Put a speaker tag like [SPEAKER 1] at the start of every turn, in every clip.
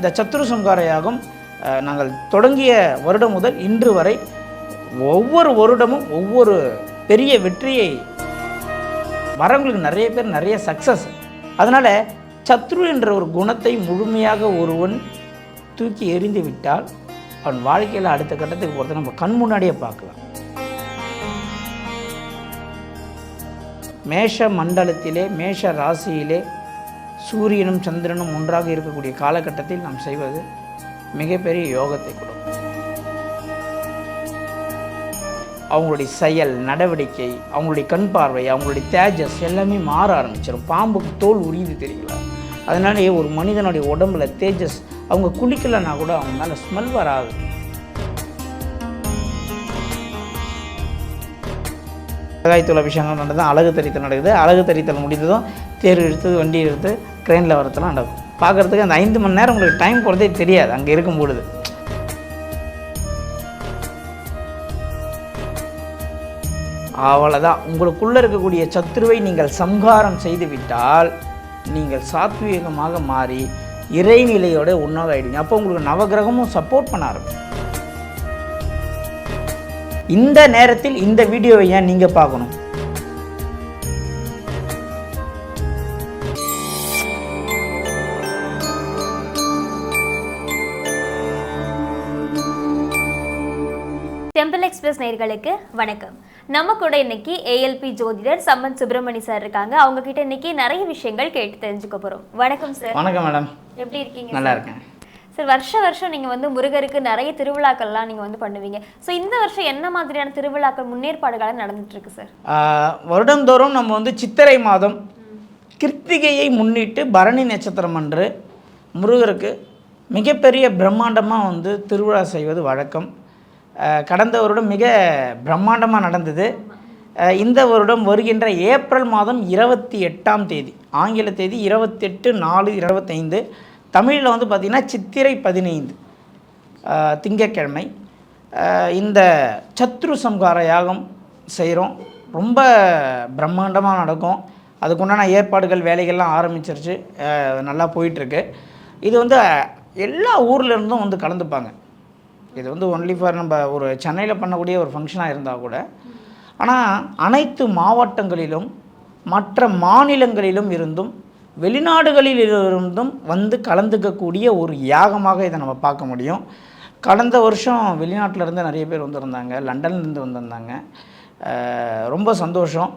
[SPEAKER 1] இந்த சத்துரு சங்கார யாகம் நாங்கள் தொடங்கிய வருடம் முதல் இன்று வரை ஒவ்வொரு வருடமும் ஒவ்வொரு பெரிய வெற்றியை வரவங்களுக்கு நிறைய பேர் நிறைய சக்ஸஸ் அதனால் சத்ரு என்ற ஒரு குணத்தை முழுமையாக ஒருவன் தூக்கி எறிந்து விட்டால் அவன் வாழ்க்கையில் அடுத்த கட்டத்துக்கு போகிறத நம்ம கண் முன்னாடியே பார்க்கலாம். மேஷ மண்டலத்திலே மேஷ ராசியிலே சூரியனும் சந்திரனும் ஒன்றாக இருக்கக்கூடிய காலகட்டத்தில் நாம் செய்வது மிகப்பெரிய யோகத்தை கொடுக்கும். அவங்களுடைய செயல் நடவடிக்கை அவங்களுடைய கண் பார்வை அவங்களுடைய தேஜஸ் எல்லாமே மாற ஆரம்பிச்சிடும் பாம்புக்கு தோல் உரியுது தெரியல அதனாலே ஒரு மனிதனுடைய உடம்புல தேஜஸ் அவங்க குளிக்கலைன்னா கூட அவங்க மேலே ஸ்மெல் வராது. மிளகாய்த்தூள் அபிஷேகம் நடந்தது அழகு தரித்தல் நடக்குது. அழகு தரித்தல் முடிந்ததும் தேர் எடுத்து வண்டி எடுத்து ட்ரெயினில் வரத்தெல்லாம் நடக்கும். பார்க்குறதுக்கு அந்த ஐந்து மணி நேரம் உங்களுக்கு டைம் போகிறதே தெரியாது. அங்கே இருக்கும் பொழுது. அவ்வளோதான் உங்களுக்குள்ளே இருக்கக்கூடிய சத்துருவை நீங்கள் சம்ஹாரம் செய்துவிட்டால் நீங்கள் சாத்வீகமாக மாறி இறைநிலையோட ஒன்றாக ஆகிடுங்க அப்போ உங்களுக்கு நவகிரகமும் சப்போர்ட் பண்ண ஆரம்பிச்சு இந்த நேரத்தில் இந்த வீடியோவை ஏன் நீங்கள் பார்க்கணும்?
[SPEAKER 2] நேயர்களுக்கு வணக்கம். நம்ம கூட இன்னைக்கு ஏஎல்பி ஜோதிடர் சம்மன் சுப்பிரமணி சார் இருக்காங்க. அவங்க கிட்ட இன்னைக்கு நிறைய விஷயங்கள் கேட்டு தெரிஞ்சுக்க போறோம். வணக்கம் சார்
[SPEAKER 1] வணக்கம் மேடம்
[SPEAKER 2] எப்படி இருக்கீங்க
[SPEAKER 1] நல்லா இருக்கேன்.
[SPEAKER 2] சார் வருஷ வருஷம் நீங்க வந்து முருகருக்கு நிறைய திருவிழாக்கள்லாம் நீங்க வந்து பண்ணுவீங்க. ஸோ இந்த வருஷம் என்ன மாதிரியான திருவிழாக்கள் முன்னேற்பாடுகள் நடந்துட்டு இருக்கு சார்
[SPEAKER 1] வருடந்தோறும் நம்ம வந்து சித்திரை மாதம் கிருத்திகையை முன்னிட்டு பரணி நட்சத்திரம் அன்று முருகருக்கு மிகப்பெரிய பிரம்மாண்டமாக வந்து திருவிழா செய்வது வழக்கம். கடந்த வருடம் மிக பிரம்மாண்டமாக நடந்தது. இந்த வருடம் வருகின்ற ஏப்ரல் மாதம் இருபத்தி எட்டாம் தேதி ஆங்கில தேதி இருபத்தெட்டு நாலு இருபத்தைந்து தமிழில் வந்து பார்த்திங்கன்னா சித்திரை பதினைந்து திங்கக்கிழமை. திங்கட்கிழமை இந்த சத்ரு சம்ஹார யாகம் செய்கிறோம். ரொம்ப பிரம்மாண்டமாக நடக்கும். அதுக்குண்டான ஏற்பாடுகள் வேலைகள்லாம் ஆரம்பிச்சிருச்சு. நல்லா போயிட்டுருக்கு. இது வந்து எல்லா ஊர்லேருந்தும் வந்து கலந்துப்பாங்க. இது வந்து ஒன்லி ஃபார் நம்ம ஒரு சென்னையில் பண்ணக்கூடிய ஒரு ஃபங்க்ஷனாக இருந்தால் கூட ஆனால் அனைத்து மாவட்டங்களிலும் மற்ற மாநிலங்களிலும் இருந்தும் வெளிநாடுகளில் இருந்தும் வந்து கலந்துக்கக்கூடிய ஒரு யாகமாக இதை நம்ம பார்க்க முடியும். கடந்த வருஷம் வெளிநாட்டிலேருந்து நிறைய பேர் வந்திருந்தாங்க லண்டன்லேருந்து வந்திருந்தாங்க. ரொம்ப சந்தோஷம்.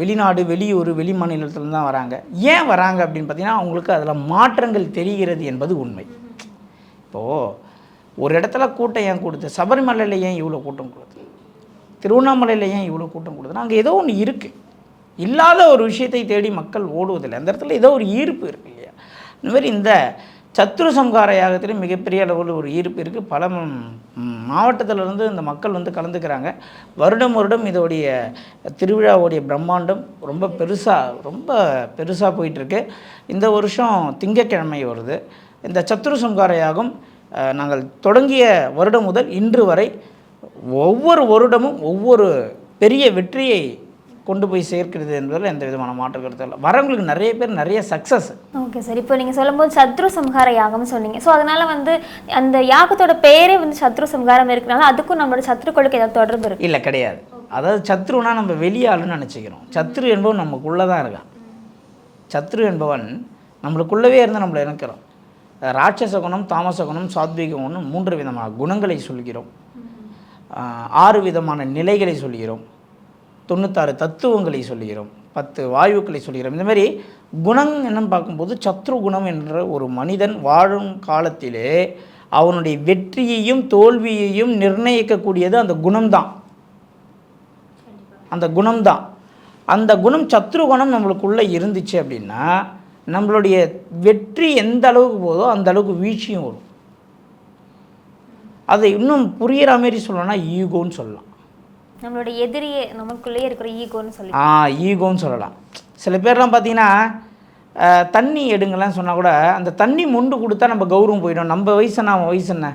[SPEAKER 1] வெளிநாடு வெளியூர் வெளி மாநிலத்துலேருந்து தான் வராங்க. ஏன் வராங்க அப்படின்னு பார்த்தீங்கன்னா அவங்களுக்கு அதில் மாற்றங்கள் தெரிகிறது என்பது உண்மை. இப்போது ஒரு இடத்துல கூட்டம் ஏன் கொடுத்து சபரிமலையில் ஏன் இவ்வளோ கூட்டம் கொடுத்து திருவண்ணாமலையில் ஏன் இவ்வளோ கூட்டம் கொடுத்துன்னா அங்கே ஏதோ ஒன்று இருக்குது இல்லாத ஒரு விஷயத்தை தேடி மக்கள் ஓடுவதில்லை. அந்த இடத்துல ஏதோ ஒரு ஈர்ப்பு இருக்குது இல்லையா? இந்த மாதிரி இந்த சத்துரு சம்ஹார யாகத்திலும் மிகப்பெரிய அளவில் ஒரு ஈர்ப்பு இருக்குது பல மாவட்டத்திலிருந்து இந்த மக்கள் வந்து கலந்துக்கிறாங்க. வருடம் வருடம் இதோடைய திருவிழாவுடைய பிரம்மாண்டம் ரொம்ப பெருசாக ரொம்ப பெருசாக போயிட்டுருக்கு இந்த வருஷம் திங்கட்கிழமை வருது. இந்த சத்துரு சம்ஹார யாகம் நாங்கள் தொடங்கிய வருடம் முதல் இன்று வரை ஒவ்வொரு வருடமும் ஒவ்வொரு பெரிய வெற்றியை கொண்டு போய் சேர்க்கிறது என்பதில் எந்த விதமான மாற்று கருத்து இல்லை. வரவங்களுக்கு நிறைய பேர் நிறைய சக்ஸஸ்
[SPEAKER 2] ஓகே சார் இப்போ நீங்கள் சொல்லும்போது சத்ரு சம்ஹார யாகம்னு சொன்னீங்க. ஸோ அதனால வந்து அந்த யாகத்தோட பேரே வந்து சத்ரு சம்ஹாரம் இருக்கனால அதுக்கும் நம்மளோட சத்ருக்களுக்கு ஏதாவது தொடர்பு இருக்கு?
[SPEAKER 1] இல்லை கிடையாது. அதாவது சத்ருனா நம்ம வெளியாளுன்னு நினச்சிக்கிறோம். சத்ரு என்பவன் நமக்குள்ளே தான் இருக்கான். சத்ரு என்பவன் நம்மளுக்குள்ளவே இருந்து நம்மளை இணைக்கிறோம் ராட்சச குணம் தாமச குணம் சாத்வீக குணம் மூன்று விதமான குணங்களை சொல்கிறோம். ஆறு விதமான நிலைகளை சொல்கிறோம். தொண்ணூத்தாறு தத்துவங்களை சொல்கிறோம். பத்து வாயுக்களை சொல்கிறோம். இந்த மாதிரி குணம் என்னன்னு பார்க்கும்போது சத்ரு குணம் என்ற ஒரு மனிதன் வாழும் காலத்திலே அவனுடைய வெற்றியையும் தோல்வியையும் நிர்ணயிக்கக்கூடியது அந்த குணம்தான். அந்த குணம்தான். அந்த குணம் சத்ரு குணம் நம்மளுக்குள்ளே இருந்துச்சு அப்படின்னா நம்மளுடைய வெற்றி எந்த அளவுக்கு போதோ அந்த அளவுக்கு வீழ்ச்சியும் வரும். அதை இன்னும் புரியிற மாதிரி சொல்லணும்னா ஈகோன்னு சொல்லலாம்.
[SPEAKER 2] நம்மளோட எதிரியே நமக்குள்ளேயே இருக்கிற ஈகோன்னு சொல்லி.
[SPEAKER 1] ஆ ஈகோன்னு சொல்லலாம். சில பேர்லாம் பார்த்தீங்கன்னா தண்ணி எடுங்கலாம் சொன்னால் கூட அந்த தண்ணி மொண்டு கொடுத்தா நம்ம கௌரவம் போயிடும். நம்ம வயசு அவன் வயசு என்ன?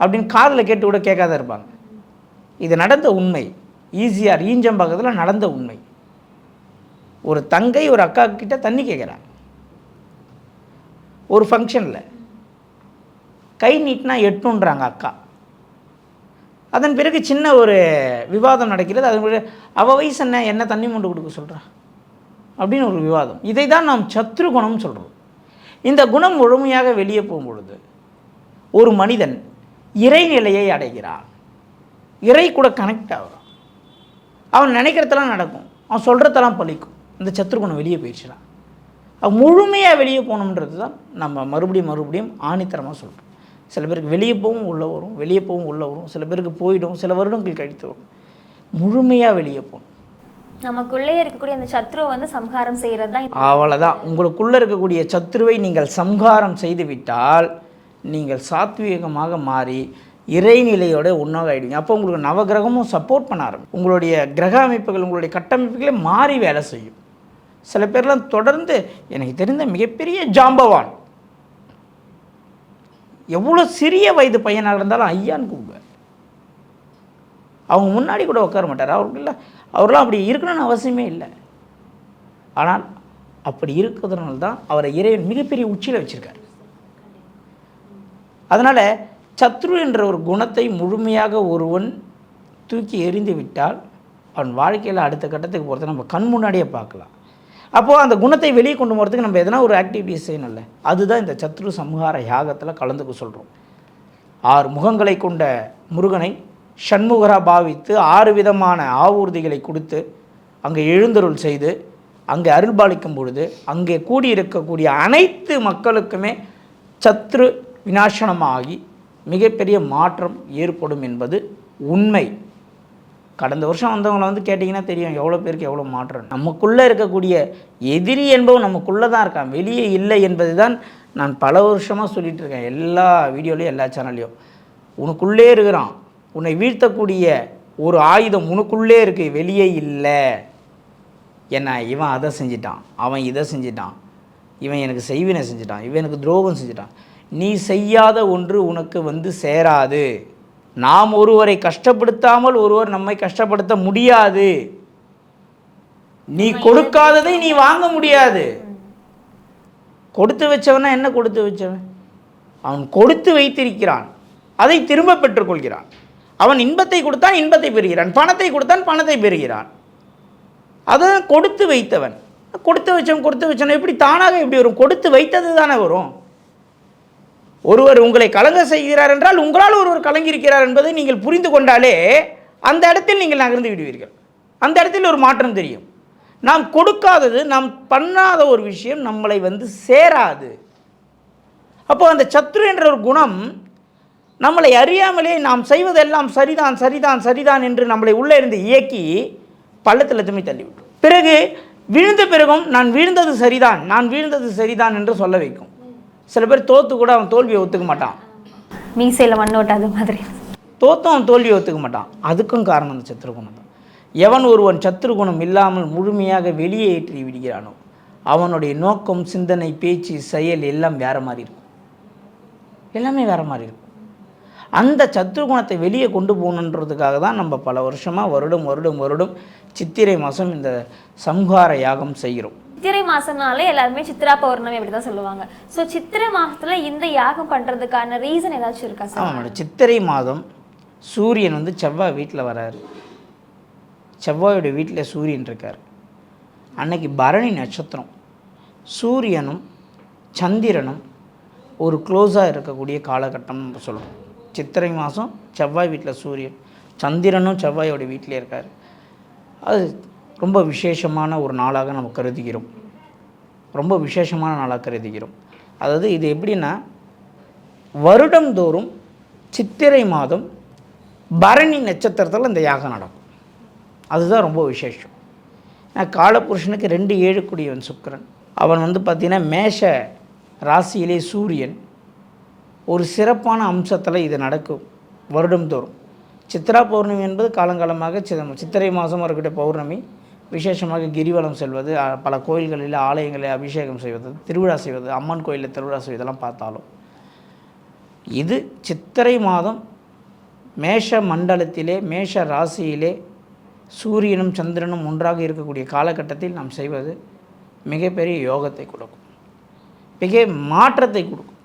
[SPEAKER 1] அப்படின்னு காதில் கேட்டு கூட கேட்காத இருப்பாங்க. இது நடந்த உண்மை. ஈஸியார் ஈஞ்சம்பாக்கத்தில் நடந்த உண்மை. ஒரு தங்கை ஒரு அக்கா கிட்ட தண்ணி கேட்குறாங்க ஒரு ஃபங்க்ஷனில் கை நீட்டினா எட்டுன்றாங்க அக்கா. அதன் பிறகு சின்ன ஒரு விவாதம் நடக்கிறது. அதன் பிறகு, அவ வயசு என்ன? என்ன தண்ணி மொண்டு கொடுக்க சொல்கிறான் அப்படின்னு ஒரு விவாதம். இதை தான் நாம் சத்ரு குணம்னு சொல்கிறோம் இந்த குணம் முழுமையாக வெளியே போகும்பொழுது ஒரு மனிதன் இறைநிலையை அடைகிறான். இறை கூட கனெக்ட் ஆகிறான். அவன் நினைக்கிறதெல்லாம் நடக்கும். அவன் சொல்கிறதெல்லாம் பழிக்கும். இந்த சத்ருகுணம் வெளியே போயிடுச்சுனா முழுமையாக வெளியே போகணுன்றது தான் நம்ம மறுபடியும் மறுபடியும் ஆணித்தரமாக சொல்கிறோம் சில பேருக்கு வெளியே போகவும் உள்ளே வரும். வெளியே போகவும் உள்ளே வரும். சில பேருக்கு போயிடும். சில வருடங்கள் கழித்து வரும். முழுமையாக வெளியே போகணும்.
[SPEAKER 2] நமக்குள்ளே இருக்கக்கூடிய அந்த சத்ருவை வந்து சம்ஹாரம் செய்யறது தான்
[SPEAKER 1] அவ்வளோதான் உங்களுக்குள்ளே இருக்கக்கூடிய சத்ருவை நீங்கள் சம்ஹாரம் செய்துவிட்டால் நீங்கள் சாத்வீகமாக மாறி இறைநிலையோட ஒன்றாக ஆயிடுவீங்க. அப்போ உங்களுக்கு நவகிரகமும் சப்போர்ட் பண்ண ஆரம்பிக்கும். உங்களுடைய கிரக அமைப்புகள் உங்களுடைய கட்டமைப்புகளே மாறி வேலை செய்யும். சில பேர்லாம் தொடர்ந்து எனக்கு தெரிந்த மிகப்பெரிய ஜாம்பவான். எவ்வளோ சிறிய வயது பையனாக இருந்தாலும் ஐயான்னு கூப்பிடுவார். அவங்க முன்னாடி கூட உட்கார மாட்டார். அவருக்குள்ள அவர்லாம் அப்படி இருக்கணும்னு அவசியமே இல்லை. ஆனால் அப்படி இருக்கிறதுனால தான் அவரை இறைவன் மிகப்பெரிய உச்சியில் வச்சிருக்காரு. அதனால் சத்ரு என்ற ஒரு குணத்தை முழுமையாக ஒருவன் தூக்கி எறிந்து விட்டால் அவன் வாழ்க்கையில் அடுத்த கட்டத்துக்கு போகிறத நம்ம கண் முன்னாடியே பார்க்கலாம். அப்போது அந்த குணத்தை வெளியே கொண்டு போகிறதுக்கு நம்ம எதனா ஒரு ஆக்டிவிட்டிஸ் செய்யணும்ல. அதுதான் இந்த சத்ரு சம்ஹார யாகத்தில் கலந்துக்க சொல்கிறோம் ஆறு முகங்களை கொண்ட முருகனை ஷண்முகரா பாவித்து ஆறு விதமான ஆவூர்திகளை கொடுத்து அங்கே எழுந்தருள் செய்து அங்கே அருள்பாலிக்கும் பொழுது அங்கே கூடியிருக்கக்கூடிய அனைத்து மக்களுக்குமே சத்ரு விநாசனமாகி மிகப்பெரிய மாற்றம் ஏற்படும் என்பது உண்மை. கடந்த வருஷம் வந்தவங்களை வந்து கேட்டிங்கன்னா தெரியும் எவ்வளோ பேருக்கு எவ்வளோ மாற்றம் நமக்குள்ளே இருக்கக்கூடிய எதிரி என்பவன் நமக்குள்ளே தான் இருக்கான். வெளியே இல்லை என்பது தான் நான் பல வருஷமாக சொல்லிகிட்டு இருக்கேன். எல்லா வீடியோலையும் எல்லா சேனல்லையும் உனக்குள்ளே இருக்கிறான். உன்னை வீழ்த்தக்கூடிய ஒரு ஆயுதம் உனக்குள்ளே இருக்குது வெளியே இல்லை. என்ன இவன் அதை செஞ்சிட்டான். அவன் இதை செஞ்சிட்டான். இவன் எனக்கு செய்வினை செஞ்சிட்டான். இவன் எனக்கு துரோகம் செஞ்சிட்டான். நீ செய்யாத ஒன்று உனக்கு வந்து சேராது. நாம் ஒருவரை கஷ்டப்படுத்தாமல் ஒருவர் நம்மை கஷ்டப்படுத்த முடியாது. நீ கொடுக்காததை நீ வாங்க முடியாது. கொடுத்து வச்சவனா என்ன கொடுத்து வச்சவன்? அவன் கொடுத்து வைத்திருக்கிறான். அதை திரும்ப பெற்றுக்கொள்கிறான். அவன் இன்பத்தை கொடுத்தான் இன்பத்தை பெறுகிறான். பணத்தை கொடுத்தான் பணத்தை பெறுகிறான். அதை கொடுத்து வைத்தவன். கொடுத்து வச்சவன் கொடுத்து வச்சவன் எப்படி தானாக எப்படி வரும்? கொடுத்து வைத்தது தானே வரும். ஒருவர் உங்களை கலங்க செய்கிறார் என்றால் உங்களால் ஒருவர் கலங்கியிருக்கிறார் என்பதை நீங்கள் புரிந்து கொண்டாலே அந்த இடத்தில் நீங்கள் நகர்ந்து விடுவீர்கள். அந்த இடத்தில் ஒரு மாற்றம் தெரியும். நாம் கொடுக்காதது நாம் பண்ணாத ஒரு விஷயம் நம்மளை வந்து சேராது. அப்போ அந்த சத்ரு என்ற ஒரு குணம் நம்மளை அறியாமலே நாம் செய்வதெல்லாம் சரிதான் சரிதான் சரிதான் என்று நம்மளை உள்ளே இருந்து இயக்கி பள்ளத்தில் துமி தள்ளிவிடும். பிறகு விழுந்த பிறகும் நான் வீழ்ந்தது சரிதான் நான் வீழ்ந்தது சரிதான் என்று சொல்ல வைக்கும். சில பேர் தோத்து கூட அவன் தோல்வியை ஒத்துக்க மாட்டான்.
[SPEAKER 2] மீசையில மண்ணோட்டாத மாதிரி.
[SPEAKER 1] தோத்தும் அவன் தோல்வியை ஒத்துக்க மாட்டான். அதுக்கும் காரணம் அந்த சத்ருகுணம் தான். எவன் ஒருவன் சத்ருகுணம் இல்லாமல் முழுமையாக வெளியேற்றி விடுகிறானோ அவனுடைய நோக்கம் சிந்தனை பேச்சு செயல் எல்லாம் வேற மாதிரி இருக்கும். எல்லாமே வேற மாதிரி இருக்கும். அந்த சத்ருகுணத்தை வெளியே கொண்டு போகணுன்றதுக்காக தான் நம்ம பல வருஷமாக வருடம் வருடம் வருடம் சித்திரை மாதம் இந்த சம்ஹார யாகம் செய்கிறோம்.
[SPEAKER 2] சித்திரை மாசம்னாலே எல்லாருமே சித்ரா பௌர்ணமி அப்படிதான் சொல்லுவாங்க. ஸோ சித்திரை மாசத்துல இந்த யாகம் பண்றதுக்கான ரீசன் ஏதாச்சும் இருக்கா சார்
[SPEAKER 1] ஆமாம் மேடம் சித்திரை மாதம் சூரியன் வந்து செவ்வாய் வீட்டில் வராரு. செவ்வாயோட வீட்டில் சூரியன் இருக்கார். அன்னைக்கு பரணி நட்சத்திரம். சூரியனும் சந்திரனும் ஒரு க்ளோஸாக இருக்கக்கூடிய காலகட்டம் நம்ம சொல்லுவோம் சித்திரை மாதம் செவ்வாய் வீட்டில் சூரியன் சந்திரனும் செவ்வாயோட வீட்டிலே இருக்கார். அது ரொம்ப விசேஷமான ஒரு நாளாக நம்ம கருதுகிறோம். ரொம்ப விசேஷமான நாளாக கருதுகிறோம். அதாவது இது எப்படின்னா வருடந்தோறும் சித்திரை மாதம் பரணி நட்சத்திரத்தில் இந்த யாகம் நடக்கும். அதுதான் ரொம்ப விசேஷம். ஏன்னா காலபுருஷனுக்கு ரெண்டு ஏழு குடியவன் சுக்கிரன். அவன் வந்து பார்த்திங்கன்னா மேஷ ராசியிலே சூரியன். ஒரு சிறப்பான அம்சத்தில் இது நடக்கும் வருடந்தோறும். சித்ரா பௌர்ணமி என்பது காலங்காலமாக சித்திரை மாதம் இருக்கட்டும் பௌர்ணமி. விசேஷமாக கிரிவலம் செல்வது பல கோயில்களில் ஆலயங்களில் அபிஷேகம் செய்வது திருவிழா செய்வது அம்மன் கோயிலில் திருவிழா செய்வதெல்லாம் பார்த்தாலும். இது சித்திரை மாதம் மேஷ மண்டலத்திலே மேஷ ராசியிலே சூரியனும் சந்திரனும் ஒன்றாக இருக்கக்கூடிய காலகட்டத்தில் நாம் செய்வது மிகப்பெரிய யோகத்தை கொடுக்கும். மிக மாற்றத்தை கொடுக்கும்.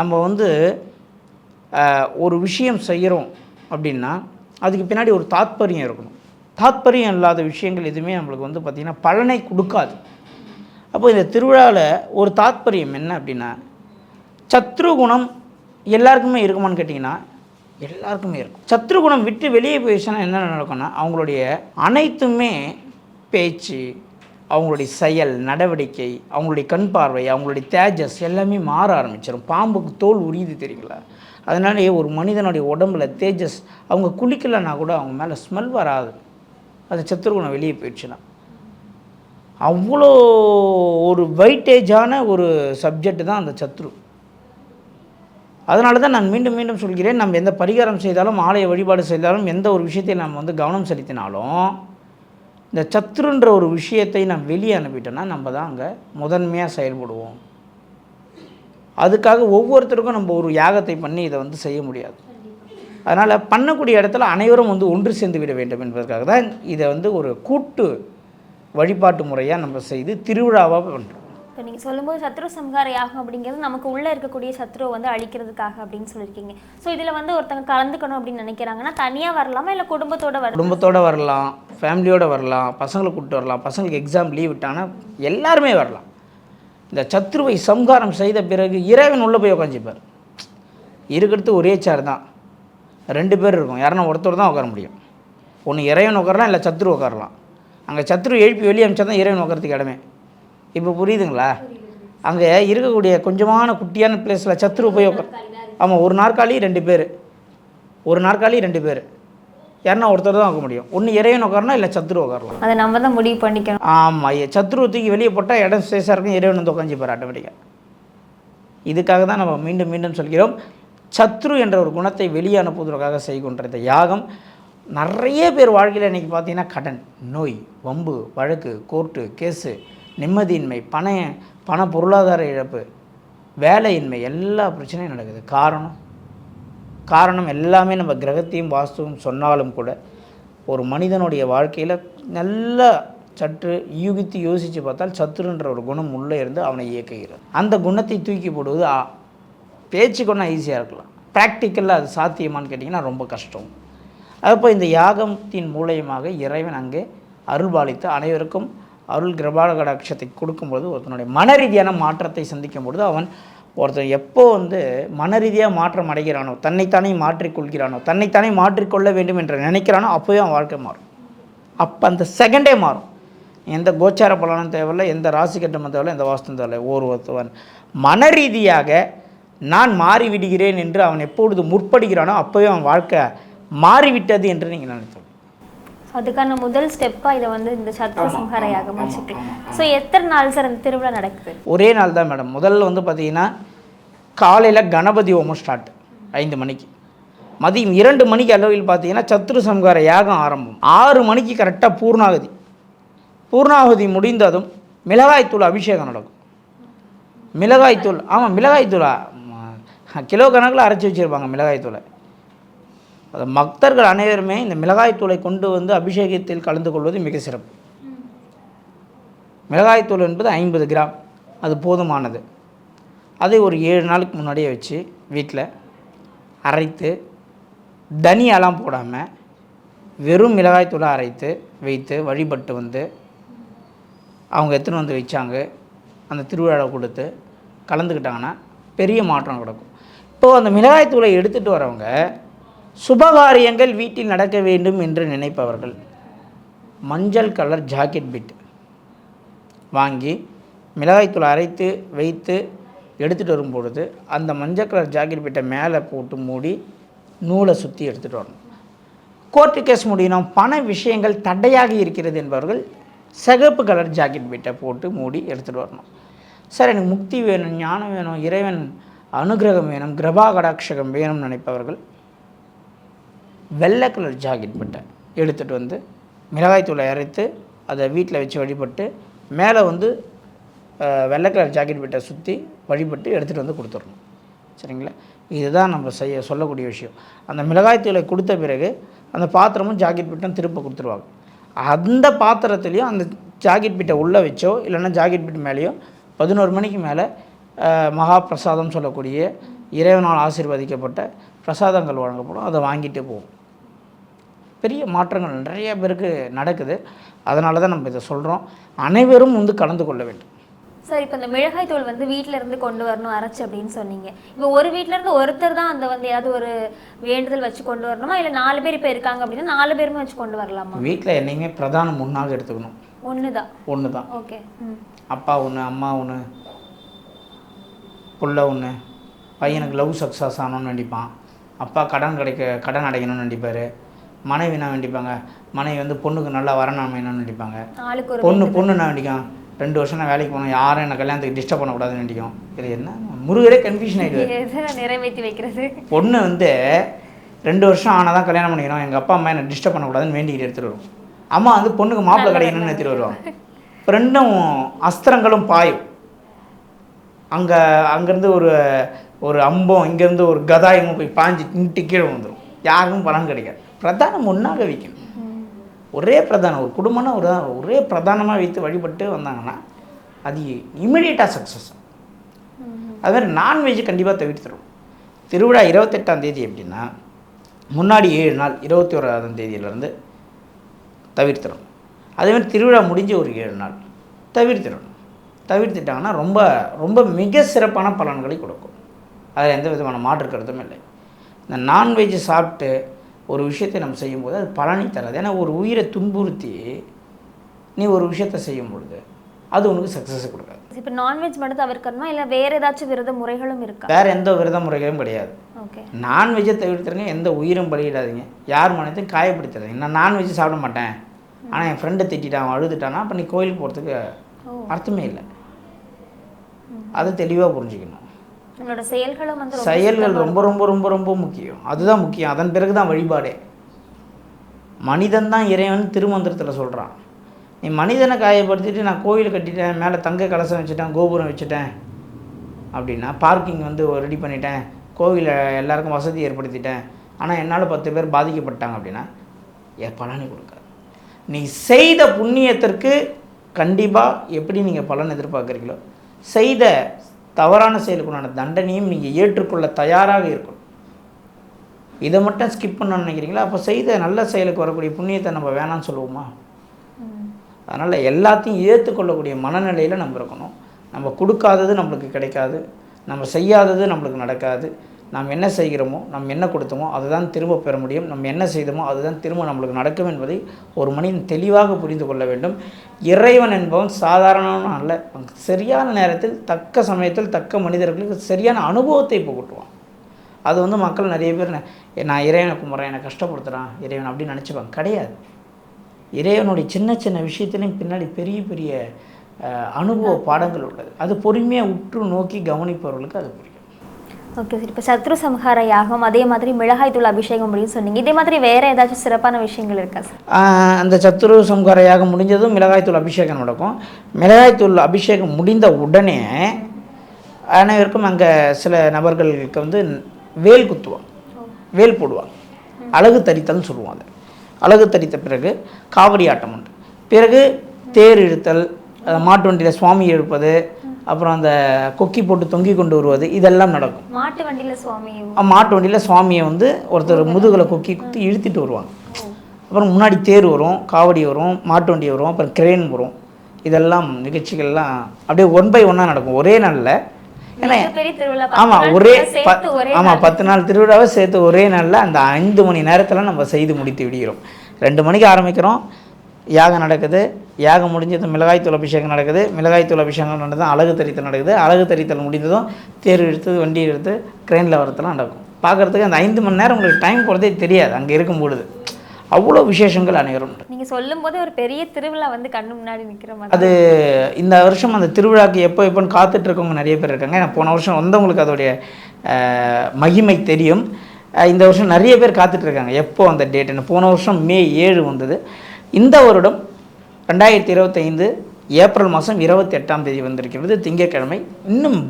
[SPEAKER 1] நம்ம வந்து ஒரு விஷயம் செய்கிறோம் அப்படின்னா அதுக்கு பின்னாடி ஒரு தாத்பரியம் இருக்கணும். தாத்பரியம் இல்லாத விஷயங்கள் எதுவுமே நம்மளுக்கு வந்து பார்த்திங்கன்னா பலனை கொடுக்காது. அப்போ இந்த திருவிழாவில் ஒரு தாத்பரியம் என்ன அப்படின்னா சத்ருகுணம் எல்லாருக்குமே இருக்குமான்னு கேட்டிங்கன்னா எல்லாருக்குமே இருக்கும். சத்ருகுணம் விட்டு வெளியே போயிடுச்சுன்னா என்ன நடக்கும்னா அவங்களுடைய அனைத்துமே பேச்சு அவங்களுடைய செயல் நடவடிக்கை அவங்களுடைய கண் பார்வை அவங்களுடைய தேஜஸ் எல்லாமே மாற ஆரம்பிச்சிடும் பாம்புக்கு தோல் உரியுது தெரியுங்களா? அதனாலே ஒரு மனிதனுடைய உடம்புல தேஜஸ் அவங்க குளிக்கலைன்னா கூட அவங்க மேலே ஸ்மெல் வராது. அது சத்ருகுணம் வெளியே போயிடுச்சுன்னா. அவ்வளோ ஒரு வைட்டேஜான ஒரு சப்ஜெக்ட் தான் அந்த சத்ரு. அதனால தான் நான் மீண்டும் மீண்டும் சொல்கிறேன் நம்ம எந்த பரிகாரம் செய்தாலும் ஆலய வழிபாடு செய்தாலும் எந்த ஒரு விஷயத்தை நாம் வந்து கவனம் செலுத்தினாலும் இந்த சத்ருன்ற ஒரு விஷயத்தை நாம் வெளியே அனுப்பிட்டோம்னா நம்ம தான் அங்கே முதன்மையாக செயல்படுவோம். அதுக்காக ஒவ்வொருத்தருக்கும் நம்ம ஒரு யாகத்தை பண்ணி இதை வந்து செய்ய முடியாது. அதனால் பண்ணக்கூடிய இடத்துல அனைவரும் வந்து ஒன்று சேர்ந்து விட வேண்டும் என்பதற்காக தான் இதை வந்து ஒரு கூட்டு வழிபாட்டு முறையாக நம்ம செய்து திருவிழாவாக பண்ணுறோம்
[SPEAKER 2] இப்போ நீங்கள் சொல்லும்போது சத்ரு சம்ஹார யாகம் அப்படிங்கிறது நமக்கு உள்ளே இருக்கக்கூடிய சத்ருவை வந்து அழிக்கிறதுக்காக அப்படின்னு சொல்லியிருக்கீங்க. ஸோ இதில் வந்து ஒருத்தங்க கலந்துக்கணும் அப்படின்னு நினைக்கிறாங்கன்னா தனியாக வரலாமா இல்லை குடும்பத்தோட வரலாம்?
[SPEAKER 1] குடும்பத்தோடு வரலாம் ஃபேமிலியோடு வரலாம் பசங்களை கூப்பிட்டு வரலாம் பசங்களுக்கு எக்ஸாம் லீவ் விட்டாங்கன்னா எல்லாருமே வரலாம். இந்த சத்ருவை சம்ஹாரம் செய்த பிறகு இறைவன் உள்ளே போய் உட்காந்துப்பார் இருக்கிறது ஒரே சேர் தான். ரெண்டு பேர் இருக்கும். யாருன்னா ஒருத்தர் தான் உட்கார முடியும். ஒன்று இறைவன் உட்காரலாம் இல்லை சத்ரு உட்காரலாம். அங்கே சத்ரு எழுப்பி வெளியே அமிச்சா தான் இறைவன் உட்காரத்துக்கு இடமே. இப்போ புரியுதுங்களா? அங்கே இருக்கக்கூடிய கொஞ்சமான குட்டியான பிளேஸில் சத்ரு போய் உட்கார் ஆமாம் ஒரு நாற்காலி ரெண்டு பேர். ஒரு நாற்காலி ரெண்டு பேர். யாருன்னா ஒருத்தர் தான் உட்கார முடியும். ஒன்று இறைவன் உட்காரலாம் இல்லை சத்ரு உட்காரலாம்.
[SPEAKER 2] அதை நம்ம தான் முடிவு பண்ணிக்கணும்.
[SPEAKER 1] ஆமாம் சத்ரு தூக்கி வெளியே போட்டால் இடம் சேஸாக இருக்கும். இறைவன் வந்து உட்காந்துப்பார் ஆட்டோமேட்டிக்காக இதுக்காக தான் நம்ம மீண்டும் மீண்டும் சொல்கிறோம். சத்ரு என்ற ஒரு குணத்தை வெளியே அனுப்புவதற்காக செய்கின்ற இந்த யாகம் நிறைய பேர் வாழ்க்கையில் இன்றைக்கி பார்த்தீங்கன்னா கடன் நோய் வம்பு வழக்கு கோர்ட்டு கேஸு நிம்மதியின்மை பண பண பொருளாதார இழப்பு வேலையின்மை எல்லா பிரச்சனையும் நடக்குது. காரணம் காரணம் எல்லாமே நம்ம கிரகத்தையும் வாஸ்துவும் சொன்னாலும் கூட ஒரு மனிதனுடைய வாழ்க்கையில் நல்லா சற்று யூகித்து யோசித்து பார்த்தால் சத்துருன்ற ஒரு குணம் உள்ளே இருந்து அவனை இயக்குகிறது. அந்த குணத்தை தூக்கி போடுவது பேச்சுக்கு பேச்சு ஈஸியாக இருக்கலாம். ப்ராக்டிக்கலாக அது சாத்தியமான்னு கேட்டிங்கன்னா ரொம்ப கஷ்டம். அப்போ இந்த யாகத்தின் மூலயமாக இறைவன் அங்கே அருள்பாலித்து அனைவருக்கும் அருள் கிரபாலகடாட்சத்தை கொடுக்கும்போது ஒருத்தனுடைய மன ரீதியான மாற்றத்தை சந்திக்கும் பொழுது அவன் ஒருத்தன் எப்போ வந்து மன ரீதியாக மாற்றம் அடைகிறானோ தன்னைத்தானே மாற்றிக்கொள்கிறானோ தன்னைத்தானே மாற்றிக்கொள்ள வேண்டும் என்று நினைக்கிறானோ அப்போவே அவன் வாழ்க்கை மாறும். அப்போ அந்த செகண்டே மாறும். எந்த கோச்சார பலனும் தேவையில்லை எந்த ராசி கட்டமும் தேவையில்லை எந்த வாஸ்தும் தேவையில்லை. ஒருவத்துவன் ஒருத்தவன் மன ரீதியாக நான் மாறிவிடுகிறேன் என்று அவன் எப்பொழுது முற்படுகிறானோ அப்போவே அவன் வாழ்க்கை மாறிவிட்டது என்று நீங்கள் நினைத்தோம்
[SPEAKER 2] அதுக்கான முதல் ஸ்டெப்பாக இதை வந்து இந்த சத்ரு சம்ஹார யாகம் வச்சுட்டு ஸோ எத்தனை நாள் சார் அந்த திருவிழா நடக்குது?
[SPEAKER 1] ஒரே நாள் தான் மேடம். முதல்ல வந்து பார்த்தீங்கன்னா காலையில் கணபதி ஹோமம் ஸ்டார்ட் ஐந்து மணிக்கு. மதியம் இரண்டு மணிக்கு அளவில் பார்த்தீங்கன்னா சத்ரு சம்ஹார யாகம் ஆரம்பம். ஆறு மணிக்கு கரெக்டாக பூர்ணாகதி. பூர்ணாகதி முடிந்ததும் மிளகாய்த்தூள் அபிஷேகம் நடக்கும். மிளகாய்த்தூள் ஆமாம் மிளகாய்த்தூளா? கிலோ கணக்கில் அரைச்சி வச்சுருப்பாங்க மிளகாய்த்தூளை அது பக்தர்கள் அனைவருமே இந்த மிளகாய்த்தூளை கொண்டு வந்து அபிஷேகத்தில் கலந்து கொள்வது மிக சிறப்பு. மிளகாய்த்தூள் என்பது ஐம்பது கிராம். அது போதுமானது. அதை ஒரு ஏழு நாளுக்கு முன்னாடியே வச்சு வீட்டில் அரைத்து தனியாலாம் போடாமல் வெறும் மிளகாய்த்தூளை அரைத்து வைத்து வழிபட்டு வந்து அவங்க எடுத்துன்னு வந்து வச்சாங்க. அந்த திருவிழாவை கொடுத்து கலந்துக்கிட்டாங்கன்னா பெரிய மாற்றம் கிடக்கும் இப்போது அந்த மிளகாய்த்தூளை எடுத்துகிட்டு வரவங்க சுபகாரியங்கள் வீட்டில் நடக்க வேண்டும் என்று நினைப்பவர்கள். மஞ்சள் கலர் ஜாக்கெட் பிட் வாங்கி மிளகாய்த்தூள் அரைத்து வைத்து எடுத்துகிட்டு வரும்பொழுது அந்த மஞ்சள் கலர் ஜாக்கெட் பிட்டை மேலே போட்டு மூடி நூலை சுற்றி எடுத்துகிட்டு வரணும். கோர்ட்டு கேஸ் முடியணும். பண விஷயங்கள் தடையாக இருக்கிறது என்பவர்கள் சிகப்பு கலர் ஜாக்கெட் பிட்டை போட்டு மூடி எடுத்துகிட்டு வரணும். சார் எனக்கு முக்தி வேணும் ஞானம் வேணும் இறைவன் அனுகிரகம் வேணும் கிரபா கடாட்சகம் வேணும்னு நினைப்பவர்கள் வெள்ளை கலர் ஜாக்கெட் பட்டை எடுத்துகிட்டு வந்து மிளகாய்த்தூளை அரைத்து அதை வீட்டில் வச்சு வழிபட்டு மேலே வந்து வெள்ளை கலர் ஜாக்கெட் பட்டை சுற்றி வழிபட்டு எடுத்துகிட்டு வந்து கொடுத்துடணும். சரிங்களா? இதுதான் நம்ம செய்ய சொல்லக்கூடிய விஷயம். அந்த மிளகாய்த்தூளை கொடுத்த பிறகு அந்த பாத்திரமும் ஜாக்கெட் பிட்டும் திருப்ப கொடுத்துருவாங்க. அந்த பாத்திரத்துலேயும் அந்த ஜாக்கெட் பிட்டை உள்ளே வச்சோ இல்லைன்னா ஜாக்கெட் பிட் மேலேயோ பதினோரு மணிக்கு மேலே மகா பிரசாதம் சொல்லக்கூடிய இறைவனால் ஆசீர்வதிக்கப்பட்ட பிரசாதங்கள் வழங்கப்படும். அதை வாங்கிட்டு போவோம். பெரிய மாற்றங்கள் நிறைய பேருக்கு நடக்குது. அதனால தான் நம்ம இதை சொல்கிறோம் அனைவரும் வந்து கலந்து கொள்ள வேண்டும்.
[SPEAKER 2] சார் இப்போ இந்த மிளகாய் தூள் வந்து வீட்ல இருந்து கொண்டு வரணும் அரைச்சு அப்படின்னு சொன்னீங்க. இப்போ ஒரு வீட்ல இருந்து ஒருத்தர் தான் அந்த வந்து ஏதாவது ஒரு வேண்டுதல் வச்சு கொண்டு வரணுமா? இல்லை நாலு பேர் இப்போ இருக்காங்க அப்படின்னா நாலு பேருமே வச்சு கொண்டு வரலாமா?
[SPEAKER 1] வீட்டில் என்னைக்குமே பிரதான முன்னாக எடுத்துக்கணும்.
[SPEAKER 2] ஒன்று தான்
[SPEAKER 1] ஒன்று தான்
[SPEAKER 2] ஓகே
[SPEAKER 1] அப்பா ஒன்று அம்மா ஒன்று புள்ள ஒன்று பையனுக்கு லவ் சக்ஸஸ் ஆகணும்னு நினைப்பான். அப்பா கடன் கிடைக்க கடன் அடைக்கணும்னு நினைப்பார். மனைவி நான் வேண்டிப்பாங்க மனைவி வந்து பொண்ணுக்கு நல்லா வரணும் அமையணும்னு நினைப்பாங்க. பொண்ணு பொண்ணு நான் நினைக்கும்? ரெண்டு வருஷம் நான் வேலைக்கு போகணும் யாரும் என்ன கல்யாணத்துக்கு டிஸ்டர்ப் பண்ணக்கூடாதுன்னு நினைக்கும். இது என்ன? முருகரே கன்ஃபியூஷன் ஆகிடுவார்
[SPEAKER 2] எதை நிறைவேற்றி வைக்கிறது?
[SPEAKER 1] பொண்ணு வந்து ரெண்டு வருஷம் ஆனால் தான் கல்யாணம் பண்ணிக்கணும். எங்கள் அப்பா அம்மா என்ன டிஸ்டர்ப் பண்ணக்கூடாதுன்னு வேண்டிக்கிட்டு எடுத்துகிட்டு வரும் அம்மா வந்து பொண்ணுக்கு மாப்பிள்ளை கிடைக்கணும்னு எடுத்துகிட்டு வருவாங்க இப்போ ரெண்டும் அஸ்திரங்களும் பாயும். அங்கே அங்கேருந்து ஒரு ஒரு அம்பம் இங்கேருந்து ஒரு கதாயமும் போய் பாஞ்சு நின்று கீழே வந்துடும் யாருக்கும் பலன் கிடைக்காது. பிரதானம் ஒன்றாக வைக்கணும். ஒரே பிரதானம் ஒரு குடும்பம்னா ஒரு ஒரே பிரதானமாக வைத்து வழிபட்டு வந்தாங்கன்னா அது இமீடியட்டாக சக்ஸஸ் அது மாதிரி நான்வெஜ் கண்டிப்பாக தவிர்த்துடும் திருவிழா இருபத்தெட்டாம் தேதி எப்படின்னா முன்னாடி ஏழு நாள் இருபத்தி ஓராதாம் தேதியிலேருந்து தவிர்த்திடணும் அதேமாதிரி திருவிழா முடிஞ்ச ஒரு ஏழு நாள் தவிர்த்திடணும் தவிர்த்துட்டாங்கன்னா ரொம்ப ரொம்ப மிக சிறப்பான பலன்களை கொடுக்கும். அதில் எந்த விதமான மாற்று கருத்தும் இல்லை. இந்த நான்வெஜ் சாப்பிட்டு ஒரு விஷயத்தை நம்ம செய்யும்போது அது பலனை தராது. ஏன்னா ஒரு உயிரை துன்புறுத்தி நீ ஒரு விஷயத்தை செய்யும் பொழுது அது உனக்கு சக்ஸஸ் கொடுக்காது.
[SPEAKER 2] இப்போ நான்வெஜ் மட்டும் தவிர்க்கணுமா? இல்லை வேற ஏதாச்சும் விரத முறைகளும் இருக்கா?
[SPEAKER 1] வேறு எந்த விரத முறைகளும் கிடையாது.
[SPEAKER 2] ஓகே.
[SPEAKER 1] நான்வெஜ்ஜை தவிர்த்துருங்க எந்த உயிரும் பலியிடாதீங்க. யார் மனத்தையும் காயப்படுத்தாதீங்க. நான் நான்வெஜ் சாப்பிட மாட்டேன். ஆனால் என் ஃப்ரெண்டை திட்டான் அவன் அழுதுட்டானா அப்போ நீ கோயிலுக்கு போகிறதுக்கு அர்த்தமே இல்லை. அதை தெளிவாக புரிஞ்சுக்கணும்.
[SPEAKER 2] நம்மளோட செயல்களும் வந்து
[SPEAKER 1] செயல்கள் ரொம்ப ரொம்ப ரொம்ப ரொம்ப முக்கியம். அதுதான் முக்கியம். அதன் பிறகு தான் வழிபாடே. மனிதன் தான் இறைவன் திருமந்திரத்தில் சொல்கிறான் நீ மனிதனை காயப்படுத்திட்டு நான் கோயில் கட்டிட்டேன் மேலே தங்க கலசம் வச்சுட்டேன் கோபுரம் வச்சுட்டேன் அப்படின்னா பார்க்கிங் வந்து ரெடி பண்ணிட்டேன் கோவிலில் எல்லாருக்கும் வசதி ஏற்படுத்திட்டேன். ஆனால் என்னால் பத்து பேர் பாதிக்கப்பட்டாங்க அப்படின்னா என் பலனை கொடுக்காது. நீ செய்த புண்ணியத்திற்கு கண்டிப்பாக எப்படி நீங்கள் பலன் எதிர்பார்க்குறீங்களோ செய்த தவறான செயலுக்குண்டான தண்டனையும் நீங்கள் ஏற்றுக்கொள்ள தயாராக இருக்கணும். இதை மட்டும் ஸ்கிப் பண்ணணும் நினைக்கிறீங்களா? அப்போ செய்த நல்ல செயலுக்கு வரக்கூடிய புண்ணியத்தை நம்ம வேணாம்னு சொல்லுவோமா? அதனால் எல்லாத்தையும் ஏற்றுக்கொள்ளக்கூடிய மனநிலையில் நம்ம இருக்கணும். நம்ம கொடுக்காதது நம்மளுக்கு கிடைக்காது. நம்ம செய்யாதது நம்மளுக்கு நடக்காது. நாம் என்ன செய்கிறோமோ நாம் என்ன கொடுத்தோமோ அதுதான் திரும்ப பெற முடியும். நம்ம என்ன செய்தோமோ அதுதான் திரும்ப நம்மளுக்கு நடக்கும் என்பதை ஒரு மனிதன் தெளிவாக புரிந்து கொள்ள வேண்டும். இறைவன் என்பவன் சாதாரணமான அல்ல. சரியான நேரத்தில் தக்க சமயத்தில் தக்க மனிதர்களுக்கு சரியான அனுபவத்தை புகட்டுவான். அது வந்து மக்கள் நிறைய பேர் நான் இறைவனை கும்பிட்றேன் என்னை கஷ்டப்படுத்துகிறான் இறைவன் அப்படின்னு நினச்சிப்பாங்க. கிடையாது. இறைவனுடைய சின்ன சின்ன விஷயத்துலையும் பின்னாடி பெரிய பெரிய அனுபவ பாடங்கள் உள்ளது. அது பொறுமையாக உற்று நோக்கி கவனிப்பவர்களுக்கு அது புரியும்.
[SPEAKER 2] Okay sir. இப்போ சத்ரு சம்ஹார யாகம் அதே மாதிரி மிளகாய் தூள் அபிஷேகம் அப்படின்னு சொன்னீங்க. இதே மாதிரி வேறு ஏதாச்சும் சிறப்பான விஷயங்கள் இருக்கா சார்?
[SPEAKER 1] அந்த சத்ரு சம்ஹார யாகம் முடிஞ்சதும் மிளகாய்த்தூள் அபிஷேகம் நடக்கும். மிளகாய்த்தூள் அபிஷேகம் முடிந்த உடனே அனைவருக்கும் அங்கே சில நபர்களுக்கு வந்து வேல் குத்துவாங்க. வேல் போடுவாங்க. அழகு தரித்தல்னு சொல்லுவாங்க அதை. அழகு தரித்த பிறகு காவடி ஆட்டம் உண்டு. பிறகு தேர் இழுத்தல் மாட்டு வண்டியில் சுவாமி எழுப்பது அப்புறம் அந்த கொக்கி போட்டு தொங்கி கொண்டு வருவது இதெல்லாம் நடக்கும்.
[SPEAKER 2] மாட்டு வண்டியில சுவாமி
[SPEAKER 1] மாட்டு வண்டியில் சுவாமியை வந்து ஒருத்தர் முதுகில் கொக்கி குத்தி இழுத்துட்டு வருவாங்க. அப்புறம் முன்னாடி தேர் வரும் காவடி வரும் மாட்டு வண்டி வரும் அப்புறம் கிரேன் வரும். இதெல்லாம் நிகழ்ச்சிகள்லாம் அப்படியே ஒன் பை ஒன்னாக நடக்கும். ஒரே நாளில். ஏன்னா ஆமாம் ஒரே ஆமாம் பத்து நாள் திருவிழாவை சேர்த்து ஒரே நாளில் அந்த ஐந்து மணி நேரத்தில் நம்ம செய்து முடித்து விடுகிறோம். ரெண்டு மணிக்கு ஆரம்பிக்கிறோம். யாகம் நடக்குது. யாகம் முடிஞ்சது மிளகாய்த்தூள் அபிஷேகம் நடக்குது. மிளகாய்த்தூள் அபிஷேகம் நடந்ததும் அழகு தரித்தல் நடக்குது. அழகு தரித்தல் முடிந்ததும் தேர் எடுத்து வண்டி எடுத்து க்ரெயினில் வரதெல்லாம் நடக்கும். பார்க்குறதுக்கு அந்த ஐந்து மணி நேரம் உங்களுக்கு டைம் போகிறதே தெரியாது. அங்கே இருக்கும் பொழுது. அவ்வளோ விசேஷங்கள் அனைவரும் உண்டு.
[SPEAKER 2] நீங்க சொல்லும் போது ஒரு பெரிய திருவிழா வந்து கண்ணு முன்னாடி நிக்கிற மாதிரி.
[SPEAKER 1] அது இந்த வருஷம் அந்த திருவிழாக்கு எப்போ எப்போன்னு காத்துட்டு இருக்கவங்க நிறைய பேர் இருக்காங்க. ஏன்னா போன வருஷம் வந்தவங்களுக்கு அதோடைய மகிமை தெரியும். இந்த வருஷம் நிறைய பேர் காத்துட்டு இருக்காங்க. எப்போ அந்த டேட்டுன்னு போன வருஷம் மே ஏழு வந்தது. இந்த வருடம் ரெண்டாயிரத்தி இருபத்தைந்து ஏப்ரல் மாதம் இருபத்தி எட்டாம் தேதி வந்திருக்கிறது திங்கட்கிழமை. இன்னும்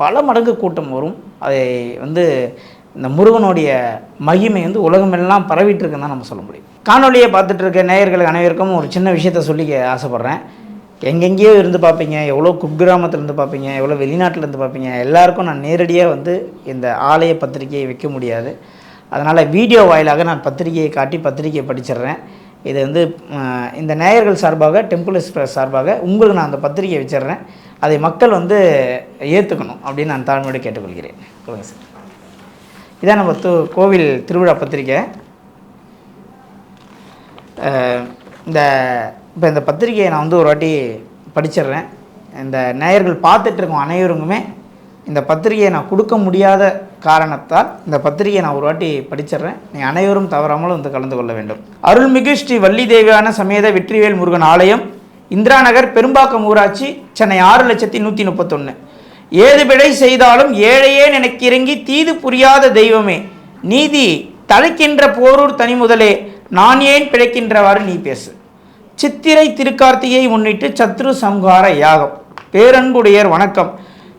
[SPEAKER 1] பல மடங்கு கூட்டம் வரும். அதை வந்து இந்த முருகனுடைய மகிமை வந்து உலகமெல்லாம் பரவிட்டு இருக்குன்னு தான் நம்ம சொல்ல முடியும். காணொலியை பார்த்துட்டு இருக்க நேயர்கள் அனைவருக்கும் ஒரு சின்ன விஷயத்த சொல்லி ஆசைப்பட்றேன். எங்கெங்கேயோ இருந்து பார்ப்பீங்க எவ்வளோ குக்கிராமத்துலேருந்து பார்ப்பீங்க எவ்வளோ வெளிநாட்டிலேருந்து பார்ப்பீங்க எல்லாருக்கும் நான் நேரடியாக வந்து இந்த ஆலய பத்திரிகையை வைக்க முடியாது. அதனால் வீடியோ வாயிலாக நான் பத்திரிகையை காட்டி பத்திரிகையை படிச்சிடுறேன். இது வந்து இந்த நேயர்கள் சார்பாக டெம்பிள் எக்ஸ்பிரஸ் சார்பாக உங்களுக்கு நான் அந்த பத்திரிகையை வச்சிடுறேன். அதை மக்கள் வந்து ஏற்றுக்கணும் அப்படின்னு நான் தாழ்மையோடு கேட்டுக்கொள்கிறேன். சொல்லுங்கள் சார். இதான் நம்ம தூ கோவில் திருவிழா பத்திரிக்கை இந்த இப்போ இந்த பத்திரிகையை நான் வந்து ஒரு வாட்டி படிச்சிடுறேன். இந்த நேயர்கள் பார்த்துட்டு இருக்கோம் அனைவருக்குமே இந்த பத்திரிகையை நான் கொடுக்க முடியாத காரணத்தால் இந்த பத்திரிகையை நான் ஒரு வாட்டி படிச்சிடுறேன். நீ அனைவரும் தவறாமலும் வந்து கலந்து கொள்ள வேண்டும். அருள்மிகு ஸ்ரீ வள்ளி தேவியான சமேத வெற்றிவேல் முருகன் ஆலயம் இந்திரா நகர் பெரும்பாக்கம் ஊராட்சி சென்னை ஆறு லட்சத்தி நூற்றி முப்பத்தொன்று ஏது பிழை செய்தாலும் ஏழையே நினைக்கிறங்கி தீது புரியாத தெய்வமே. நீதி தழைக்கின்ற போரூர் தனி முதலே நான் ஏன் பிழைக்கின்றவாறு நீ பேசு. சித்திரை திருக்கார்த்தியை முன்னிட்டு சத்ரு சம்ஹார யாகம். பேரன்புடையர் வணக்கம்.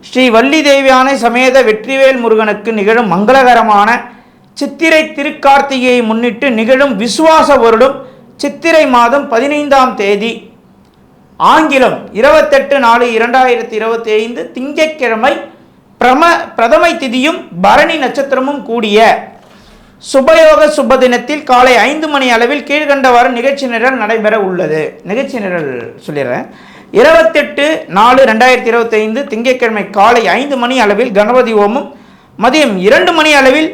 [SPEAKER 1] ஸ்ரீ வள்ளி தேவியானை சமேத வெற்றிவேல் முருகனுக்கு நிகழும் மங்களகரமான சித்திரை திருக்கார்த்திகையை முன்னிட்டு நிகழும் விசுவாச வருடம் சித்திரை மாதம் பதினைந்தாம் தேதி. ஆங்கிலம் இருபத்தெட்டு நாலு இரண்டாயிரத்தி இருபத்தி ஐந்து திங்கட்கிழமை பிரம பிரதமை திதியும் பரணி நட்சத்திரமும் கூடிய சுபயோக சுப தினத்தில் காலை ஐந்து மணி அளவில் கீழ்கண்டவாறு நிகழ்ச்சி நிரல் நடைபெற உள்ளது. நிகழ்ச்சி நிரல் சொல்லிடுறேன். இருபத்தெட்டு நாலு ரெண்டாயிரத்தி இருபத்தைந்து திங்கட்கிழமை காலை ஐந்து மணி அளவில் கணபதி ஓமம் மதியம் இரண்டு மணி அளவில்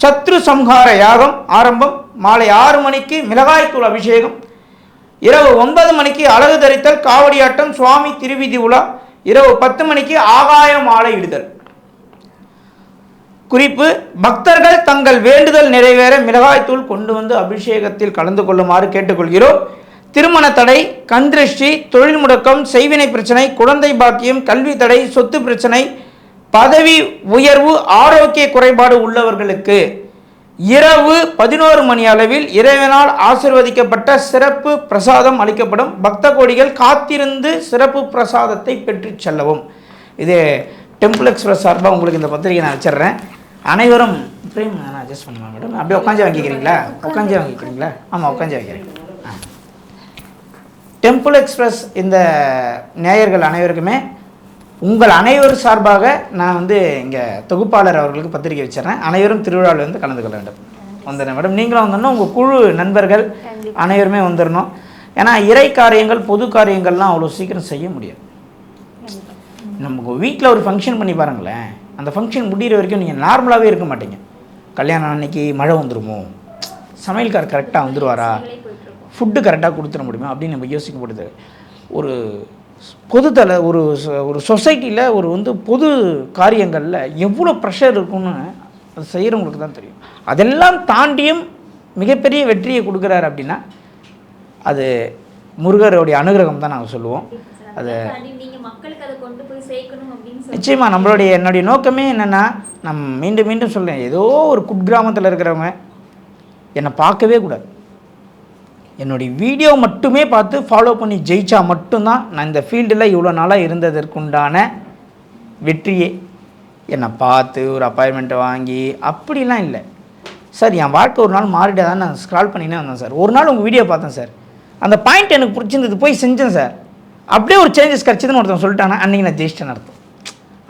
[SPEAKER 1] சத்ரு சம்ஹார யாகம் ஆரம்பம் மாலை ஆறு மணிக்கு மிளகாய்த்தூள் அபிஷேகம் இரவு ஒன்பது மணிக்கு அழகு தரித்தல் காவடியாட்டம் சுவாமி திருவிதி உலா இரவு பத்து மணிக்கு ஆகாய மாலை இடுதல். குறிப்பு பக்தர்கள் தங்கள் வேண்டுதல் நிறைவேற மிளகாய்த்தூள் கொண்டு வந்து அபிஷேகத்தில் கலந்து கொள்ளுமாறு கேட்டுக்கொள்கிறோம். திருமண தடை கந்திருஷ்டி தொழில் முடக்கம் செய்வினை பிரச்சனை குழந்தை பாக்கியம் கல்வி தடை சொத்து பிரச்சனை பதவி உயர்வு ஆரோக்கிய குறைபாடு உள்ளவர்களுக்கு இரவு பதினோரு மணி அளவில் இறைவனால் ஆசிர்வதிக்கப்பட்ட சிறப்பு பிரசாதம் அளிக்கப்படும். பக்த கோடிகள் காத்திருந்து சிறப்பு பிரசாதத்தை பெற்று செல்லவும். இது டெம்பிள் எக்ஸ்பிரஸ் சார்பாக உங்களுக்கு இந்த பத்திரிகை நான் வச்சிடுறேன். அனைவரும் பிரேம் நான் அட்ஜஸ்ட் பண்ணுவேன் மேடம். அப்படியே உட்காந்து வாங்கிக்கிறீங்களா? உட்காந்து வாங்கிக்கிறீங்களா? ஆமாம் உட்காந்து வாங்கிக்கிறேன். டெம்பிள் எக்ஸ்பிரஸ் இந்த நேயர்கள் அனைவருக்குமே உங்கள் அனைவர் சார்பாக நான் வந்து இங்கே தொகுப்பாளர் அவர்களுக்கு பத்திரிக்கை வச்சிடுறேன். அனைவரும் திருவிழாவில் வந்து கலந்து கொள்ள வேண்டும். வந்துடுறேன் மேடம் நீங்களும் வந்துடணும் உங்கள் குழு நண்பர்கள் அனைவருமே வந்துடணும் ஏன்னா இறை காரியங்கள் பொது காரியங்கள்லாம் அவ்வளோ சீக்கிரம் செய்ய முடியாது. நமக்கு வீட்டில் ஒரு ஃபங்க்ஷன் பண்ணி பாருங்களேன். அந்த ஃபங்க்ஷன் முடிகிற வரைக்கும் நீங்கள் நார்மலாகவே இருக்க மாட்டீங்க. கல்யாணம் அன்னைக்கு மழை வந்துருமோ? சமையல்கார் கரெக்டாக வந்துருவாரா? ஃபுட்டு கரெக்டாக கொடுத்துட முடியுமா அப்படின்னு நம்ம யோசிக்கப்படுது ஒரு பொதுத்தல ஒரு சொ- ஒரு சொசைட்டியில் ஒரு வந்து பொது காரியங்களில் எவ்வளோ ப்ரெஷர் இருக்குன்னு அது செய்கிறவங்களுக்கு தான் தெரியும். அதெல்லாம் தாண்டியும் மிகப்பெரிய வெற்றியை கொடுக்குறாரு அப்படின்னா அது முருகருடைய அனுகிரகம் தான் நாங்கள் சொல்லுவோம். அது
[SPEAKER 2] நிச்சயமாக அதை
[SPEAKER 1] நம்மளுடைய என்னுடைய நோக்கமே என்னென்னா நம் மீண்டும் மீண்டும் சொல்கிறேன் ஏதோ ஒரு குட்கிராமத்தில் இருக்கிறவங்க என்னை பார்க்கவே கூடாது. என்னுடைய வீடியோ மட்டுமே பார்த்து ஃபாலோ பண்ணி ஜெயிச்சா மட்டும்தான் நான் இந்த ஃபீல்டில் இவ்வளோ நாளாக இருந்ததற்குண்டான வெற்றியே. என்னை பார்த்து ஒரு அப்பாயின்மெண்ட்டை வாங்கி அப்படிலாம் இல்லை. சார் என் வாழ்க்கை ஒரு நாள் மாறிடாதான் நான் ஸ்க்ரால் பண்ணினே வந்தேன் சார். ஒரு நாள் உங்கள் வீடியோ பார்த்தேன் சார். அந்த பாயிண்ட் எனக்கு பிடிச்சிருந்தது போய் செஞ்சேன் சார். அப்படியே ஒரு சேஞ்சஸ் கிடச்சிதுன்னு ஒருத்தன் சொல்லிட்டானா அன்றைக்கி நான் ஜெயிச்சிட்டேன்னு அர்த்தம்.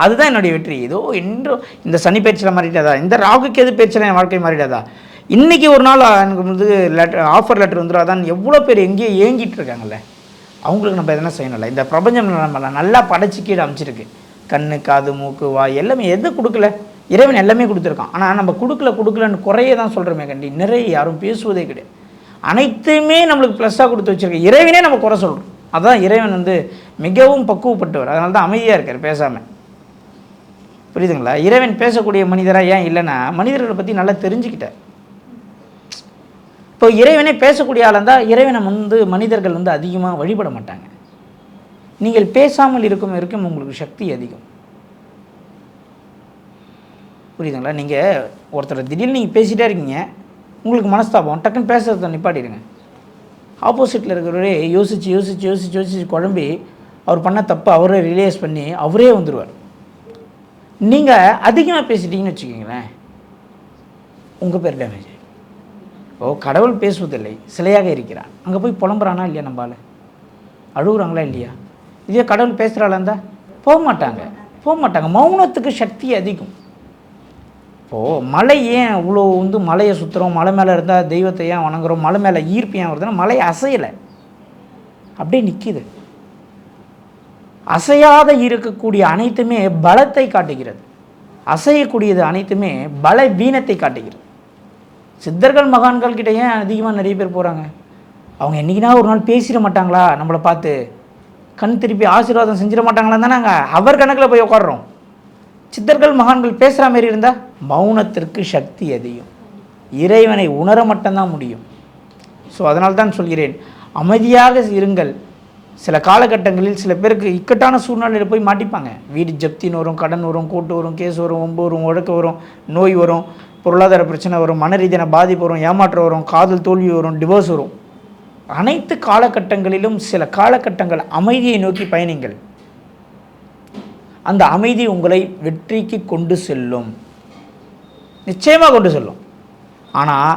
[SPEAKER 1] அதுதான் என்னுடைய வெற்றி. ஏதோ என்றோ இந்த சனி பயிற்சியில் மாறிட்டாதா? இந்த ராகுக்கு எது பயிற்சியில் என் வாழ்க்கை மாறிடாதா இன்றைக்கி ஒரு நாள் எனக்கு வந்து லெட்டர் ஆஃபர் லெட்டர் வந்துடாதான் எவ்வளோ பேர் எங்கேயோ ஏங்கிட்டு இருக்காங்கல்ல. அவங்களுக்கு நம்ம எதனா செய்யணும்ல. இந்த பிரபஞ்சம் நம்ம நல்லா படைச்சு கீழே அமைச்சிருக்கு. கண்ணு காது மூக்கு வாய் எல்லாமே எது கொடுக்கல? இறைவன் எல்லாமே கொடுத்துருக்கான். ஆனால் நம்ம கொடுக்கல கொடுக்கலன்னு குறைய தான் சொல்கிறோமே கண்டி. நிறைய யாரும் பேசுவதே கிடையாது. அனைத்துமே நம்மளுக்கு ப்ளஸ்ஸாக கொடுத்து வச்சுருக்கோம் இறைவனே நம்ம குறை சொல்கிறோம் அதுதான் இறைவன் வந்து மிகவும் பக்குவப்பட்டவர். அதனால தான் அமைதியாக இருக்கார் பேசாமல் புரியுதுங்களா? இறைவன் பேசக்கூடிய மனிதராக ஏன் இல்லைன்னா மனிதர்களை பற்றி நல்லா தெரிஞ்சுக்கிட்டார். இப்போ இறைவனே பேசக்கூடிய ஆளாக இருந்தால் இறைவனை வந்து மனிதர்கள் வந்து அதிகமாக வழிபட மாட்டாங்க. நீங்கள் பேசாமல் இருக்கும் இருக்கும் உங்களுக்கு சக்தி அதிகம். புரியுதுங்களா? நீங்கள் ஒருத்தர் திடீர்னு நீங்கள் பேசிகிட்டே இருக்கீங்க உங்களுக்கு மனஸ்தாபம் டக்குன்னு பேசுறத நிப்பாட்டிடுங்க. ஆப்போசிட்டில் இருக்கிறவரே யோசித்து யோசித்து யோசித்து யோசித்து குழம்பி அவர் பண்ண தப்பு அவரே ரிலேஸ் பண்ணி அவரே வந்துடுவார் நீங்கள் அதிகமாக பேசிட்டீங்கன்னு வச்சுக்கோங்களேன் உங்கள் பேர் டேமேஜ் ஓ கடவுள் பேசுவதில்லை சிலையாக இருக்கிறான் அங்கே போய் புலம்புறானா இல்லையா நம்மால்? அழுகுறாங்களா இல்லையா? இதே கடவுள் பேசுகிறாளா இருந்தால் போக மாட்டாங்க போக மாட்டாங்க மௌனத்துக்கு சக்தி அதிகம். இப்போது மலை ஏன் இவ்வளோ வந்து மலையை சுற்றுறோம் மலை மேலே இருந்தால் தெய்வத்தை ஏன் வணங்குறோம்? மலை மேலே ஈர்ப்பு ஏன் வருதுன்னா மலை அசையலை. அப்படியே நிற்கிது அசையாத இருக்கக்கூடிய அனைத்துமே பலத்தை காட்டுகிறது. அசையக்கூடியது அனைத்துமே பல வீணத்தை காட்டுகிறது. சித்தர்கள் மகான்கள் கிட்ட ஏன் அதிகமாக நிறைய பேர் போகிறாங்க அவங்க என்றைக்குனா ஒரு நாள் பேசிட மாட்டாங்களா? நம்மளை பார்த்து கண் திருப்பி ஆசீர்வாதம் செஞ்சிட மாட்டாங்களா தானே நாங்கள் அவர் கணக்கில் போய் உட்காடுறோம் சித்தர்கள் மகான்கள் பேசுகிற மாதிரி இருந்தால் மௌனத்திற்கு சக்தி அதிகம். இறைவனை உணர மட்டும்தான் முடியும். ஸோ அதனால் தான் சொல்கிறேன் அமைதியாக இருங்கள். சில காலகட்டங்களில் சில பேருக்கு இக்கட்டான சூழ்நிலையில் போய் மாட்டிப்பாங்க. வீடு ஜப்தின்னு வரும் கடன் வரும் கூட்டு வரும் கேஸ் வரும் ஒம்பு வரும் உழக்கு வரும் நோய் வரும். பொருளாதார பிரச்சனை வரும் மன ரீதியான பாதிப்பு வரும் ஏமாற்றம் வரும் காதல் தோல்வி வரும் டிவோர்ஸ் வரும். அனைத்து காலகட்டங்களிலும் சில காலகட்டங்கள் அமைதியை நோக்கி பயணிங்கள். அந்த அமைதி உங்களை வெற்றிக்கு கொண்டு செல்லும். நிச்சயமாக கொண்டு செல்லும். ஆனால்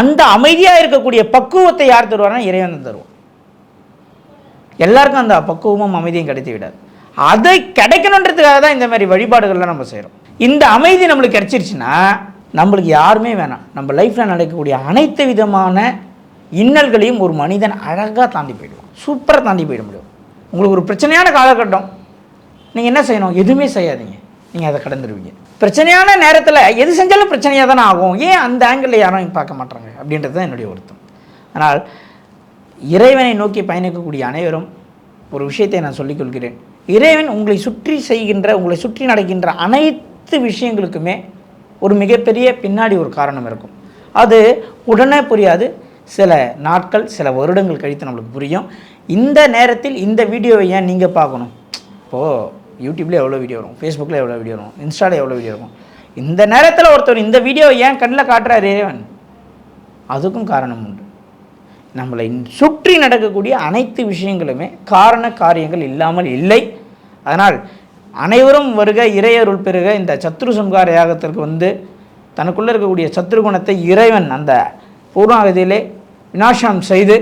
[SPEAKER 1] அந்த அமைதியாக இருக்கக்கூடிய பக்குவத்தை யார் தருவார்னா இறைவன் தருவோம் எல்லாருக்கும் அந்த பக்குவமும் அமைதியும் கிடைத்து விடாது. அதை கிடைக்கணுன்றதுக்காக தான் இந்த மாதிரி வழிபாடுகள்லாம் நம்ம செய்கிறோம் இந்த அமைதி நம்மளுக்கு கிடைச்சிருச்சுன்னா நம்மளுக்கு யாருமே வேணாம். நம்ம லைஃப்பில் நடக்கக்கூடிய அனைத்து விதமான இன்னல்களையும் ஒரு மனிதன் அழகாக தாண்டி போயிடுவான். சூப்பராக தாண்டி போயிட முடியும். உங்களுக்கு ஒரு பிரச்சனையான காலகட்டம். நீங்கள் என்ன செய்யணும்? எதுவுமே செய்யாதீங்க. நீங்கள் அதை கடந்துருவீங்க. பிரச்சனையான நேரத்தில் எது செஞ்சாலும் பிரச்சனையாக தானே ஆகும். ஏன் அந்த ஆங்கிளில் யாரும் பார்க்க மாட்டாங்க? அப்படின்றது தான் என்னுடைய வருத்தம். ஆனால் இறைவனை நோக்கி பயணிக்கக்கூடிய அனைவரும் ஒரு விஷயத்தை நான் சொல்லிக் கொள்கிறேன். இறைவன் உங்களை சுற்றி செய்கின்ற உங்களை சுற்றி நடக்கின்ற அனைத்து விஷயங்களுக்குமே ஒரு மிகப்பெரிய பின்னாடி ஒரு காரணம் இருக்கும். அது உடனே புரியாது. சில நாட்கள் சில வருடங்கள் கழித்து நம்மளுக்கு புரியும். இந்த நேரத்தில் இந்த வீடியோவை ஏன் நீங்கள் பார்க்கணும்? இப்போது யூடியூப்ல எவ்வளோ வீடியோ வரும்? ஃபேஸ்புக்கில் எவ்வளோ வீடியோ வரும்? இன்ஸ்டாவில் எவ்வளோ வீடியோ இருக்கும்? இந்த நேரத்தில் ஒருத்தர் இந்த வீடியோவை ஏன் கண்ணில் காட்டுறாரு இறைவன்? அதுக்கும் காரணம் உண்டு. நம்மளை சுற்றி நடக்கக்கூடிய அனைத்து விஷயங்களுமே காரண காரியங்கள் இல்லாமல் இல்லை. அதனால் அனைவரும் வருக இறையருள் பெருக இந்த சத்ரு சம்ஹார யாகத்திற்கு வந்து தனக்குள்ளே இருக்கக்கூடிய சத்ரு குணத்தை இறைவன் அந்த பூர்ணாகதியிலே விநாசனம் செய்து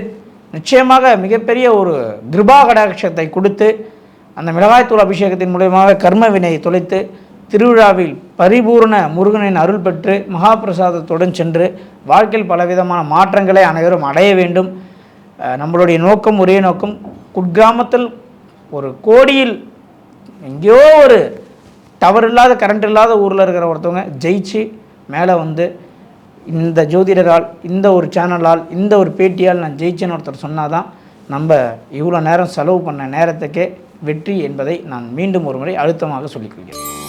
[SPEAKER 1] நிச்சயமாக மிகப்பெரிய ஒரு கிருபா கடாட்சத்தை கொடுத்து அந்த மிளகாய்த்தூள் அபிஷேகத்தின் மூலயமாக கர்ம வினையை தொலைத்து திருவிழாவில் பரிபூர்ண முருகனின் அருள் பெற்று மகாபிரசாதத்துடன் சென்று வாழ்க்கையில் பலவிதமான மாற்றங்களை அனைவரும் அடைய வேண்டும். நம்மளுடைய நோக்கம் ஒரே நோக்கம் குட்கிராமத்தில் ஒரு கோடியில் எங்கேயோ ஒரு டவர் இல்லாத கரண்ட் இல்லாத ஊரில் இருக்கிற ஒருத்தவங்க ஜெயிச்சு மேலே வந்து இந்த ஜோதிடரால் இந்த ஒரு சேனலால் இந்த ஒரு பேட்டியால் நான் ஜெயிச்சேன்னு ஒருத்தர் சொன்னால் தான் நம்ம இவ்வளோ நேரம் செலவு பண்ண நேரத்துக்கே வெற்றி என்பதை நான் மீண்டும் ஒரு முறை அழுத்தமாக சொல்லிக்கொள்கிறேன்